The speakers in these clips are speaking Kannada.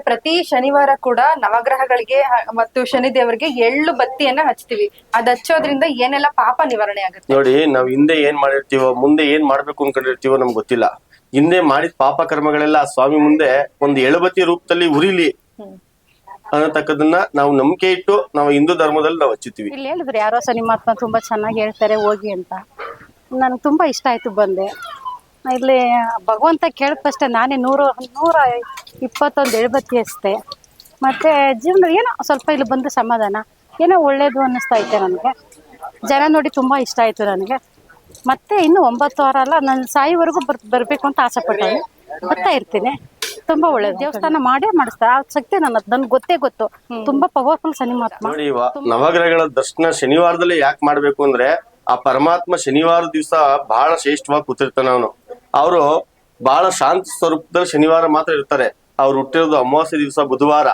ಪ್ರತಿ ಶನಿವಾರ ಕೂಡ ನವಗ್ರಹಗಳಿಗೆ ಮತ್ತು ಶನಿ ದೇವರಿಗೆ ಎಳ್ಳು ಬತ್ತಿಯನ್ನ ಹಚ್ತೀವಿ. ಅದ್ ಹಚ್ಚೋದ್ರಿಂದ ಏನೆಲ್ಲ ಪಾಪ ನಿವಾರಣೆ ಆಗುತ್ತೆ? ನೋಡಿ ನಾವ್ ಹಿಂದೆ ಏನ್ ಮಾಡಿರ್ತೀವೋ ಮುಂದೆ ಏನ್ ಮಾಡ್ಬೇಕು ಅನ್ಕೊಂಡಿರ್ತೀವೋ ನಮ್ಗೆ ಗೊತ್ತಿಲ್ಲ. ಹಿಂದೆ ಮಾಡಿದ ಪಾಪ ಕರ್ಮಗಳೆಲ್ಲ ಸ್ವಾಮಿ ಮುಂದೆ ಒಂದು ಎಳುಬತ್ತಿ ರೂಪದಲ್ಲಿ ಉರಿಲಿ ಅನ್ನತಕ್ಕದನ್ನ ನಾವು ನಂಬಿಕೆ ಇಟ್ಟು ನಾವು ಹಿಂದೂ ಧರ್ಮದಲ್ಲಿ ನಾವು ಹಚ್ಚುತ್ತೀವಿ. ಇಲ್ಲಿ ಹೇಳಿದ್ರು ಯಾರೋ ಸನಿಮಾತ್ಮ ತುಂಬಾ ಚೆನ್ನಾಗಿ ಹೇಳ್ತಾರೆ ಹೋಗಿ ಅಂತ. ನನ್ಗೆ ತುಂಬಾ ಇಷ್ಟ ಆಯ್ತು ಬಂದೆ. ಇಲ್ಲಿ ಭಗವಂತ ಕೇಳಿದಷ್ಟೇ ನಾನೇ ನೂರು ನೂರ ಇಪ್ಪತ್ತೊಂದು ಎಳ್ಬತ್ತಿ ಅಷ್ಟೆ. ಮತ್ತೆ ಜೀವನ ಏನೋ ಸ್ವಲ್ಪ ಇಲ್ಲಿ ಬಂದು ಸಮಾಧಾನ ಏನೋ ಒಳ್ಳೇದು ಅನ್ನಿಸ್ತಾ ಐತೆ ನನಗೆ. ಜನ ನೋಡಿ ತುಂಬ ಇಷ್ಟ ಆಯಿತು ನನಗೆ. ಮತ್ತೆ ಇನ್ನು ಒಂಬತ್ತು ವಾರ ಅಲ್ಲ ನಾನು ಸಾಯಿವರೆಗೂ ಬರ್ ಬರಬೇಕು ಅಂತ ಆಸೆ ಪಟ್ಟೆ ಬರ್ತಾ ಇರ್ತೀನಿ. ತುಂಬಾ ಒಳ್ಳೇದು. ದೇವಸ್ಥಾನ ಮಾಡೇ ಮಾಡಿಸ್ತಾ ಆ ಶಕ್ತಿ ನನ್ನ ನನ್ಗೆ ಗೊತ್ತೇ ಗೊತ್ತು. ತುಂಬಾ ಪವರ್ಫುಲ್ ಸನಿಮಾತ್ಮ ನೋಡಿ ಇವ ನವಗ್ರಹಗಳ ದರ್ಶನ ಶನಿವಾರದಲ್ಲಿ ಯಾಕೆ ಮಾಡ್ಬೇಕು ಅಂದ್ರೆ ಆ ಪರಮಾತ್ಮ ಶನಿವಾರ ದಿವಸ ಬಹಳ ಶ್ರೇಷ್ಠವಾಗಿ ಕೂತಿರ್ತಾನ ಅವನು. ಅವರು ಬಹಳ ಶಾಂತ ಸ್ವರೂಪದಲ್ಲಿ ಶನಿವಾರ ಮಾತ್ರ ಇರ್ತಾರೆ. ಅವ್ರು ಹುಟ್ಟಿರೋದು ಅಮಾವಾಸ್ಯ ದಿವಸ ಬುಧವಾರ.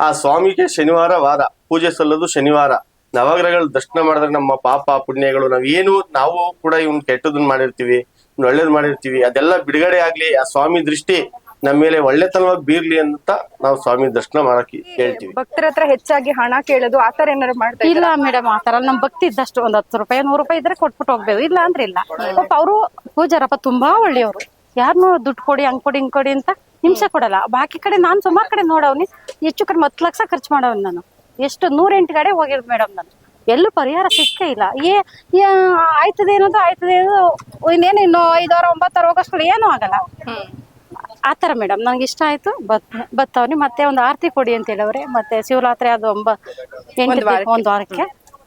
ಆ ಸ್ವಾಮಿಗೆ ಶನಿವಾರ ವಾರ, ಪೂಜೆ ಸಲ್ಲೋದು ಶನಿವಾರ. ನವಗ್ರಹಗಳು ದರ್ಶನ ಮಾಡಿದ್ರೆ ನಮ್ಮ ಪಾಪ ಪುಣ್ಯಗಳು, ನಾವ್ ಏನು, ನಾವು ಕೂಡ ಇವ್ನ್ ಕೆಟ್ಟದನ್ನ ಮಾಡಿರ್ತೀವಿ ಒಳ್ಳೇದ್ ಮಾಡಿರ್ತೀವಿ, ಅದೆಲ್ಲ ಬಿಡುಗಡೆ ಆಗ್ಲಿ, ಆ ಸ್ವಾಮಿ ದೃಷ್ಟಿ ನಮ್ಮ ಮೇಲೆ ಒಳ್ಳೆತನವಾಗಿ ಬೀರ್ಲಿ ಅಂತ ನಾವು ಸ್ವಾಮಿ ದರ್ಶನ ಮಾಡಕ್ಕೆ ಹೇಳ್ತೀವಿ. ಭಕ್ತರ ಹತ್ರ ಹೆಚ್ಚಾಗಿ ಹಣ ಕೇಳೋದು ಆತರ ಏನಾದ್ರು ಮಾಡ್ತಾ ಇಲ್ಲ ಮೇಡಮ್ ಆತರ ನಮ್ ಭಕ್ತಿ ಇದ್ದಷ್ಟು ಒಂದ್ ಹತ್ತು ರೂಪಾಯಿ ನೂರು ರೂಪಾಯಿ ಇದ್ರೆ ಕೊಟ್ಬಿಟ್ಟು ಹೋಗ್ಬೇಕು. ಇಲ್ಲ ಅಂದ್ರೆ ಇಲ್ಲ. ಪಾಪ ಅವರು ಪೂಜಾರಪ್ಪ ತುಂಬಾ ಒಳ್ಳೆಯವರು. ಯಾರನ್ನೂ ದುಡ್ಡು ಕೊಡಿ ಹಂಗ್ ಕೊಡಿ ಹಿಂಗ್ ಕೊಡಿ ಅಂತ ಹಿಂಸೆ ಕೊಡಲ್ಲ. ಬಾಕಿ ಕಡೆ ನಾನ್ ಸುಮಾರು ಕಡೆ ನೋಡವ್ನಿ ಹೆಚ್ಚು ಕಡಿಮೆ ಹತ್ತು ಲಕ್ಷ ಖರ್ಚು ಮಾಡವ್ನಿ ನಾನು. ಎಷ್ಟು ನೂರೆಂಟು ಕಡೆ ಹೋಗಿರೋದು ಮೇಡಮ್ ನಾನು. ಎಲ್ಲೂ ಪರಿಹಾರ ಸಿಕ್ಕೇ ಇಲ್ಲ. ಏ ಏ- ಆಯ್ತದೆ ಏನದು ಆಯ್ತದೆ ಏನದು ಇನ್ನೇನು ಇನ್ನು ಐದಾರು ಒಂಬತ್ತಾರು ಹೋಗೋಷ್ಟು ಏನೂ ಆಗಲ್ಲ. ಆ ಥರ ಮೇಡಮ್. ನಂಗೆ ಇಷ್ಟ ಆಯ್ತು. ಬತ್ ಬತ್ತವನಿ. ಮತ್ತೆ ಒಂದು ಆರತಿ ಕೊಡಿ ಅಂತ ಹೇಳವ್ರೆ. ಮತ್ತೆ ಶಿವರಾತ್ರಿ ಅದು ಒಂಬ ಎಂಟು ಒಂದು ವಾರಕ್ಕೆ.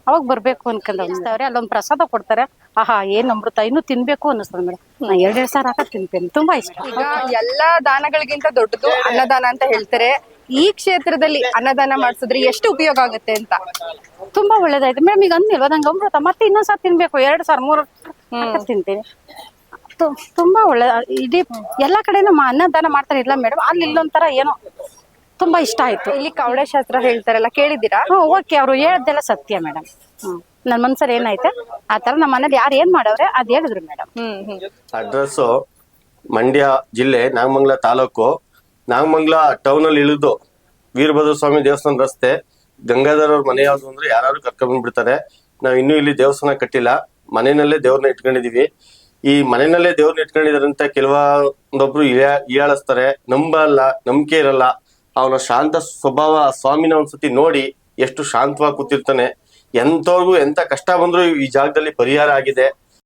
ಅವಾಗ ಬರ್ಬೇಕು ಅನ್ಕೊಂಡವ್ರೆ ಅಲ್ಲೊಂದು ಪ್ರಸಾದ ಕೊಡ್ತಾರೆ. ಆಹಾ ಏನ್ ಅಮೃತ? ಇನ್ನೂ ತಿನ್ಬೇಕು ಅನ್ನಿಸ್ತದೆ ಮೇಡಮ್. ನಾ ಎರಡೆರಡು ಸಾವಿರ ಹಾಕ ತಿಂತೇನೆ ತುಂಬಾ ಇಷ್ಟ. ಈಗ ಎಲ್ಲಾ ದಾನಗಳಿಗಿಂತ ದೊಡ್ಡದು ಅನ್ನದಾನ ಅಂತ ಹೇಳ್ತಾರೆ. ಈ ಕ್ಷೇತ್ರದಲ್ಲಿ ಅನ್ನದಾನ ಮಾಡಿಸಿದ್ರೆ ಎಷ್ಟು ಉಪಯೋಗ ಆಗುತ್ತೆ ಅಂತ? ತುಂಬಾ ಒಳ್ಳೇದಾಯ್ತು. ಮೇಡಮ್ ಈಗ ಅಂದಿಲ್ವಾ ನಂಗೆ ಅಮೃತ. ಮತ್ತೆ ಇನ್ನೊಂದ್ಸಲ ತಿನ್ಬೇಕು. ಎರಡು ಸಾವಿರ ಮೂರು ತಿಂತೇನೆ. ತುಂಬಾ ಒಳ್ಳೆ ಇಡೀ ಎಲ್ಲಾ ಕಡೆನೂ ಅನ್ನದಾನ ಮಾಡ್ತಾರೆ ಇಲ್ಲ ಮೇಡಮ್ ಅಲ್ಲಿ ಇಲ್ಲೊಂಥರ ಏನೋ ತುಂಬಾ ಇಷ್ಟ ಆಯ್ತು. ಇಲ್ಲಿ ಕವಡೆ ಶಾಸ್ತ್ರ ಹೇಳ್ತಾರಲ್ಲ ಕೇಳಿದ್ದೀರಾ? ಹ್ಞೂ ಓಕೆ ಅವ್ರು ಹೇಳದ್ದೆಲ್ಲ ಸತ್ಯ ಮೇಡಮ್ ಹ್ಮ್. ನನ್ನ ಮನ್ಸಲ್ಲಿ ಏನೈತೆ ಆ ಥರ ನಮ್ಮ ಮನೇಲಿ ಯಾರು ಏನ್ ಮಾಡವ್ರೆ ಅದ್ ಹೇಳಿದ್ರು ಮೇಡಮ್ ಹ್ಮ್ ಹ್ಮ್. ಅಡ್ರೆಸ್ಸು ಮಂಡ್ಯ ಜಿಲ್ಲೆ ನಾಗಮಂಗಲ ತಾಲೂಕು. ನಾಗಮಂಗಲ ಟೌನ್ ಅಲ್ಲಿ ಇಳಿದು ವೀರಭದ್ರ ಸ್ವಾಮಿ ದೇವಸ್ಥಾನ ರಸ್ತೆ ಗಂಗಾಧರ್ ಅವ್ರ ಮನೆ ಯಾವ್ದು ಅಂದ್ರೆ ಯಾರು ಕರ್ಕೊಂಡ್ ಬಿಡ್ತಾರೆ ನಾವ್ ಇನ್ನೂ ಇಲ್ಲಿ ದೇವಸ್ಥಾನ ಕಟ್ಟಿಲ್ಲ. ಮನೆಯಲ್ಲೇ ದೇವ್ರನ್ನ ಇಟ್ಕೊಂಡಿದೀವಿ. ಈ ಮನೆಯಲ್ಲೇ ದೇವ್ರನ್ನ ಇಟ್ಕೊಂಡಿದಾರೆ ಅಂತ ಕೆಲವೊಂದೊಬ್ರು ಹೀಯಾಳಿಸ್ತಾರೆ ನಂಬಲ್ಲ, ನಂಬಿಕೆ ಇರಲ್ಲ. ಅವನ ಶಾಂತ ಸ್ವಭಾವ ಸ್ವಾಮಿನ ಒಂದ್ಸತಿ ನೋಡಿ ಎಷ್ಟು ಶಾಂತವಾಗಿ ಕೂತಿರ್ತಾನೆ. ಎಂತವ್ರಿಗೂ ಎಂತ ಕಷ್ಟ ಬಂದ್ರು ಈ ಜಾಗದಲ್ಲಿ ಪರಿಹಾರ ಆಗಿದೆ.